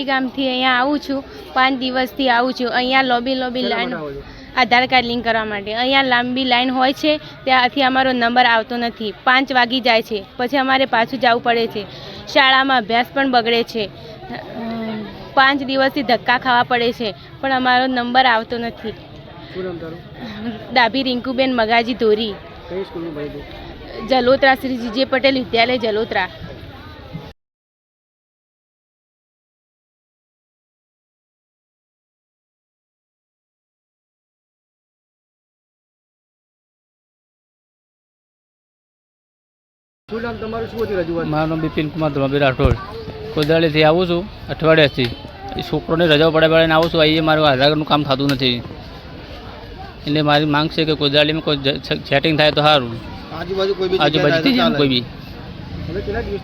ગામથી અહીંયા આવું છું પાંચ દિવસથી આવું છું. અહીંયા lobby lobby line Aadhaar card link કરવા માટે. અહીંયા લાંબી લાઈન હોય છે ત્યાંથી અમારો નંબર આવતો નથી. પાંચ વાગી જાય છે. પછી અમારે પાછું જવું પડે છે. શાળામાં અભ્યાસ પણ બગડે છે. પાંચ દિવસથી ધક્કા ખાવા પડે છે પણ અમારો નંબર આવતો નથી. ડાભી રિંકુબેન મગાજી ધોરી. જલોત્રા શ્રી જીજે પટેલ વિદ્યાલય જલોત્રા. શું નામ તમારું? શું હતી રજૂઆત? મારું નામ બિપિન કુમાર ધ્રુવભાઈ રાઠોડ. કોદાળીથી આવું છું અઠવાડિયાથી. એ છોકરોને રજાઓ પડે પડે આવું છું અહીં મારું આધાર કાર્ડનું કામ થતું નથી. એટલે મારી માંગ છે કે કોદાળીમાં કોઈ સેટિંગ થાય તો સારું. આજુબાજુ કોઈ બી આજુબાજુથી જ કોઈ બી.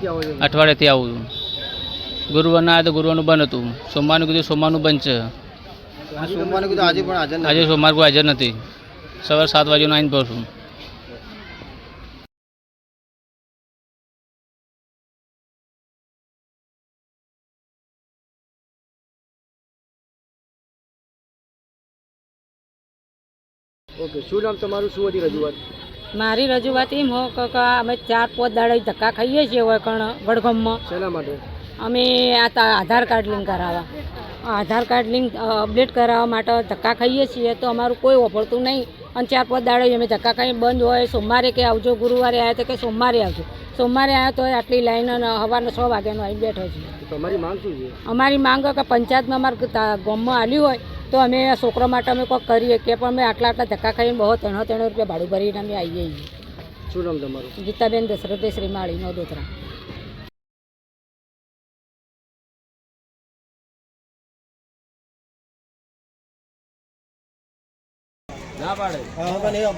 આવો અઠવાડિયાથી આવું છું. ગુરુવારના આવ્યા તો ગુરુવારનું બંધ હતું. સોમવારનું કીધું સોમવારનું બંધ છે. સોમવારે કીધું આજે પણ હાજર આજે સોમવાર કોઈ હાજર નથી. સવારે સાત વાગ્યાનું આવીને પહોંચું ઓકે શું નામ તમારું? શું હતી રજૂઆત? મારી રજૂઆત એમ હો કે અમે ચાર પાંચ દાડા ધક્કા ખાઈએ છીએ હોય કણ વડગામમાં. શેના માટે? અમે આ તા- આધાર કાર્ડ લિંક કરાવવા. આધાર કાર્ડ લિંક અપડેટ કરાવવા માટે ધક્કા ખાઈએ છીએ તો અમારું કોઈ વપરતું નહીં. અને ચાર પાંચ દાડે અમે ધક્કા ખાઈ બંધ હોય સોમવારે કે આવજો ગુરુવારે આવ્યા તો કે સોમવારે આવજો. સોમવારે આવ્યા તો આટલી લાઈન સવારના છ વાગ્યાનો આવી બેઠો છે. તમારી માંગ શું છે? અમારી માંગ કે પંચાયતમાં અમારે ગામમાં આવ્યું હોય તો અમે આ છોકરા માટે અમે કોઈ કરીએ કે પણ અમે આટલા આટલા ધક્કા ખાઈને બહુ ત્રણ ત્રણ રૂપિયા ભાડું ભરીને અમે આવીએ છીએ. શું નામ તમારું? ગીતાબેન દશરથભાઈ શ્રીમાળી ના હા